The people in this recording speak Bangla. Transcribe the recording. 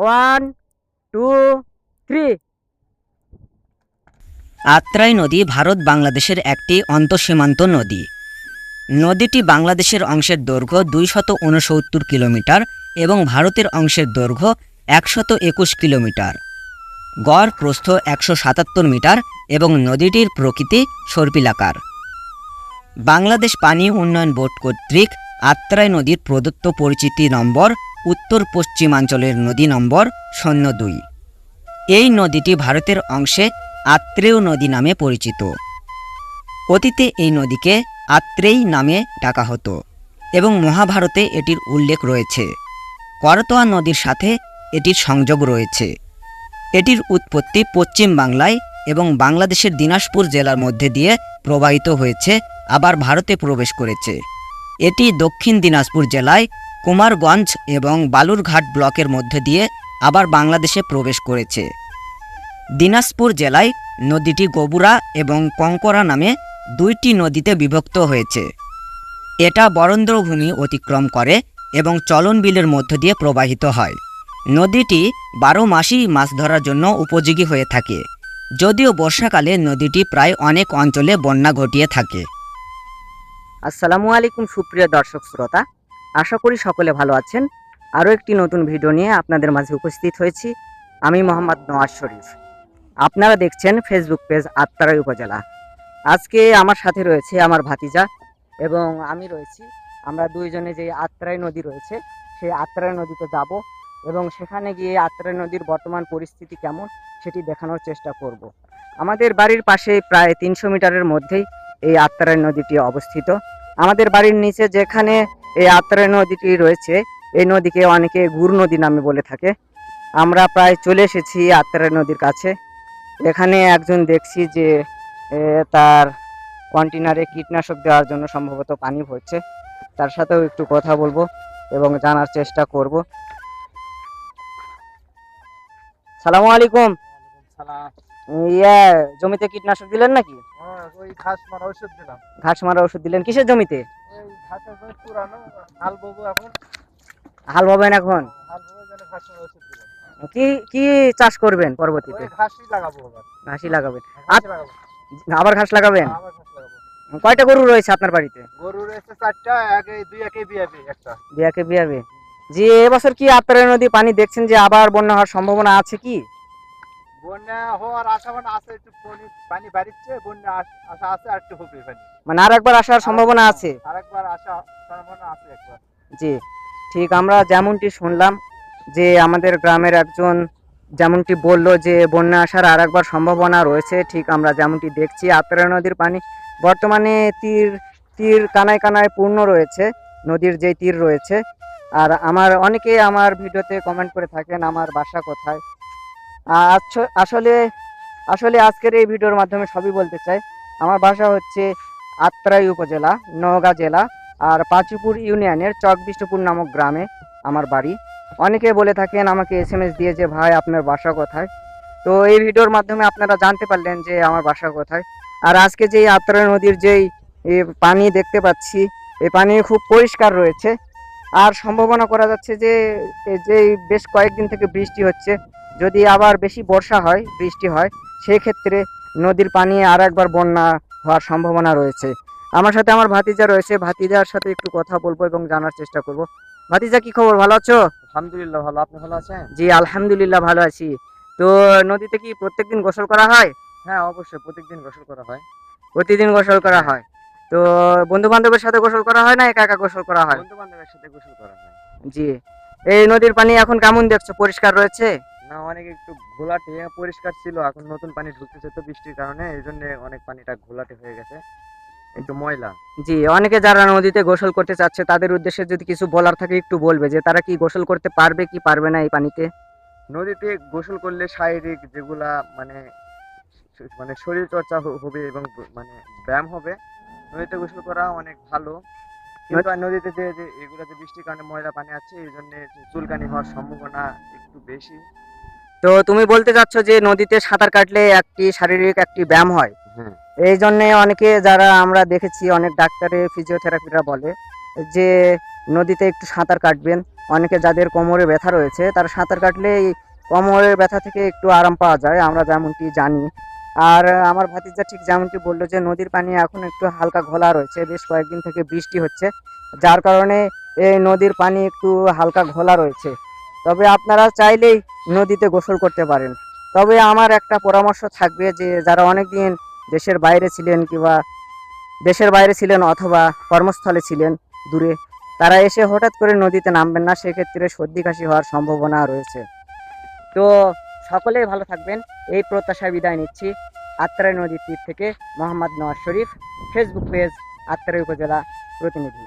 ওয়ান টু থ্রি আত্রাই নদী ভারত বাংলাদেশের একটি অন্তঃসীমান্ত নদী। নদীটি বাংলাদেশের অংশের দৈর্ঘ্য দুইশত উনসত্তর কিলোমিটার এবং ভারতের অংশের দৈর্ঘ্য একশত একুশ কিলোমিটার। গড় প্রস্থ একশো সাতাত্তর মিটার এবং নদীটির প্রকৃতি সর্পিলাকার। বাংলাদেশ পানি উন্নয়ন বোর্ড কর্তৃক আত্রাই নদীর প্রদত্ত পরিচিতি নম্বর উত্তর পশ্চিমাঞ্চলের নদী নম্বর শূন্য দুই। এই নদীটি ভারতের অংশে আত্রেয় নদী নামে পরিচিত। অতীতে এই নদীকে আত্রেয়ী নামে ডাকা হতো এবং মহাভারতে এটির উল্লেখ রয়েছে। করতোয়া নদীর সাথে এটির সংযোগ রয়েছে। এটির উৎপত্তি পশ্চিম বাংলায় এবং বাংলাদেশের দিনাজপুর জেলার মধ্যে দিয়ে প্রবাহিত হয়েছে, আবার ভারতে প্রবেশ করেছে। এটি দক্ষিণ দিনাজপুর জেলায় কুমারগঞ্জ এবং বালুরঘাট ব্লকের মধ্যে দিয়ে আবার বাংলাদেশে প্রবেশ করেছে। দিনাজপুর জেলায় নদীটি গবুরা এবং কঙ্করা নামে দুইটি নদীতে বিভক্ত হয়েছে। এটা বরেন্দ্রভূমি অতিক্রম করে এবং চলন বিলের মধ্য দিয়ে প্রবাহিত হয়। নদীটি বারো মাসই মাছ ধরার জন্য উপযোগী হয়ে থাকে, যদিও বর্ষাকালে নদীটি প্রায় অনেক অঞ্চলে বন্যা ঘটিয়ে থাকে। আসসালামু আলাইকুম সুপ্রিয় দর্শক শ্রোতা আশা করি সকলে ভালো আছেন। আরও একটি নতুন ভিডিও নিয়ে আপনাদের মাঝে উপস্থিত হয়েছি। আমি মোহাম্মদ নওয়াজ শরীফ। আপনারা দেখছেন ফেসবুক পেজ আত্মারাই উপজেলা। আজকে আমার সাথে রয়েছে আমার ভাতিজা এবং আমি রয়েছি, আমরা দুইজনে যে আত্রাই নদী রয়েছে, সেই আত্রাই নদীতে যাব এবং সেখানে গিয়ে আত্রাই নদীর বর্তমান পরিস্থিতি কেমন সেটি দেখানোর চেষ্টা করব। আমাদের বাড়ির পাশে প্রায় তিনশো মিটারের মধ্যেই এই আত্রাই নদীটি অবস্থিত। আমাদের বাড়ির নিচে যেখানে এই আত্রাই নদীটি রয়েছে, এই নদীকে অনেকে গুর নদী নামে বলে থাকে। আমরা প্রায় চলে এসেছি আত্রাই নদীর কাছে। এখানে একজন দেখছি যে তার কন্টেনারে কীটনাশক দেওয়ার জন্য সম্ভবত পানি ভরছে। তার সাথেও একটু কথা বলব এবং জানার চেষ্টা করব। সালামু আলাইকুম। ইয়া জমিতে কীটনাশক দিলেন নাকি? হ্যাঁ, ওই ঘাস মারা ওষুধ দিলাম। ঘাস মারা ওষুধ দিলেন কিসের জমিতে? হাল এখন। হাল কি কি চাষ করবেন পরবর্তীতে? ঘাসই লাগাবো আবার। ঘাসই লাগাবেন। আবার ঘাস লাগাবেন? লাগাবো। কয়টা গরু রয়েছে আপনার বাড়িতে? গরু রয়েছে চারটা একে দুই একে বিয়াবি একটা। বিয়াকে বিয়াবে জি এবছর কি আপনার নদী পানি দেখছেন যে আবার বন্যা হওয়ার সম্ভাবনা আছে কি? বন্যা হওয়ার আশা মানে আছে একটু পানি বাড়িচ্ছে বন্যা আস- আশা আছে আর একটু হবে পানি মানে আর একবার আসার সম্ভাবনা আছে? আরেকবার আশা সম্ভাবনা আছে একবার। জি ঠিক আমরা যেমনটি শুনলাম যে আমাদের গ্রামের একজন যেমনটি বলল যে বন্যা আসার আর একবার সম্ভাবনা রয়েছে ঠিক আমরা যেমনটি দেখছি আত্রা নদীর পানি বর্তমানে তীর তীর কানায় কানায় পূর্ণ রয়েছে নদীর যে তীর রয়েছে। আর আমার অনেকেই আমার ভিডিওতে কমেন্ট করে থাকেন আমার বাসা কোথায়। আসলে আসলে আজকের এই ভিডিওর মাধ্যমে সবই বলতে চাই। আমার বাসা হচ্ছে আত্রাই উপজেলা, নওগাঁ জেলা, আর পাঁচুপুর ইউনিয়নের চক বিষ্ণুপুর নামক গ্রামে আমার বাড়ি। অনেকে বলে থাকেন, আমাকে এস এম এস দিয়ে যে, ভাই, আপনার বাসা কোথায়? তো এই ভিডিওর মাধ্যমে আপনারা জানতে পারলেন যে, আমার বাসা কোথায়। আর আজকে যেই আত্রা নদীর যেই পানি দেখতে পাচ্ছি এই পানি খুব পরিষ্কার রয়েছে। আর সম্ভাবনা করা যাচ্ছে যে যেই বেশ কয়েকদিন থেকে বৃষ্টি হচ্ছে যদি আবার বেশি বর্ষা হয় বৃষ্টি হয় সেই ক্ষেত্রে নদীর পানি আর একবার বন্যা হওয়ার সম্ভাবনা রয়েছে। আমার সাথে আমার ভাতিজা রয়েছে। ভাতিজার সাথে একটু কথা বলব এবং জানার চেষ্টা করব। ভাতিজা কি খবর? ভালো আছো? আলহামদুলিল্লাহ ভালো। আপনি ভালো আছেন? জি আলহামদুলিল্লাহ ভালো আছি। তো নদীতে কি প্রত্যেকদিন গোসল করা হয়? হ্যাঁ অবশ্যই প্রত্যেকদিন গোসল করা হয়। প্রতিদিন গোসল করা হয়। তো বন্ধু বান্ধবের সাথে গোসল করা হয় না? একা একা গোসল করা হয়? বন্ধু বান্ধবের সাথে গোসল করা হয়। জি। এই নদীর পানি এখন কেমন দেখছ? পরিষ্কার রয়েছে? না অনেক একটু ঘোলাটে পরিষ্কার ছিল এখন নতুন পানি ঢুকতেছে তো বৃষ্টির কারণে এই জন্য অনেক পানিটা ঘোলাটে হয়ে গেছে একটু ময়লা। জি অনেকে যারা নদীতে গোসল করতে চাচ্ছে তাদের উদ্দেশ্যে যদি কিছু বলার থাকে একটু বলবে যে তারা কি গোসল করতে পারবে কি পারবে না এই পানিতে? নদীতে গোসল করলে শারীরিক যেগুলা মানে মানে শরীর চর্চা হবে এবং মানে ব্যায়াম হবে নদীতে গোসল করা অনেক ভালো। কিন্তু নদীতে যে যে এগুলা যে বৃষ্টির কারণে ময়লা পানি আছে এই জন্য চুলকানি হওয়ার সম্ভাবনা একটু বেশি। তো তুমি বলতে চাচ্ছ যে নদীতে সাঁতার কাটলে একটি শারীরিক একটি ব্যায়াম হয়? এই জন্যে অনেকে যারা আমরা দেখেছি অনেক ডাক্তারে ফিজিওথেরাপিরা বলে যে নদীতে একটু সাঁতার কাটবেন। অনেকে যাদের কোমরে ব্যথা রয়েছে তারা সাঁতার কাটলে এই কোমরের ব্যথা থেকে একটু আরাম পাওয়া যায় আমরা যেমনটি জানি। আর আমার ভাতিজা ঠিক যেমনটি বলল যে নদীর পানি এখন একটু হালকা ঘোলা রয়েছে বেশ কয়েকদিন থেকে বৃষ্টি হচ্ছে। যার কারণে এই নদীর পানি একটু হালকা ঘোলা রয়েছে। তবে আপনারা চাইলেই নদীতে গোসল করতে পারেন। তবে আমার একটা পরামর্শ থাকবে যে, যারা অনেক দিন দেশের বাইরে ছিলেন কিংবা দেশের বাইরে ছিলেন অথবা কর্মস্থলে ছিলেন দূরে, তারা এসে হঠাৎ করে নদীতে নামবেন না, সেক্ষেত্রে সর্দি কাশি হওয়ার সম্ভাবনা রয়েছে। তো সকলেই ভালো থাকবেন, এই প্রত্যাশায় বিদায় নিচ্ছি। আত্রাই নদীর তীর থেকে মোহাম্মদ নওয়াজ শরীফ ফেসবুক পেজ আত্রাই উপজেলা প্রতিনিধি।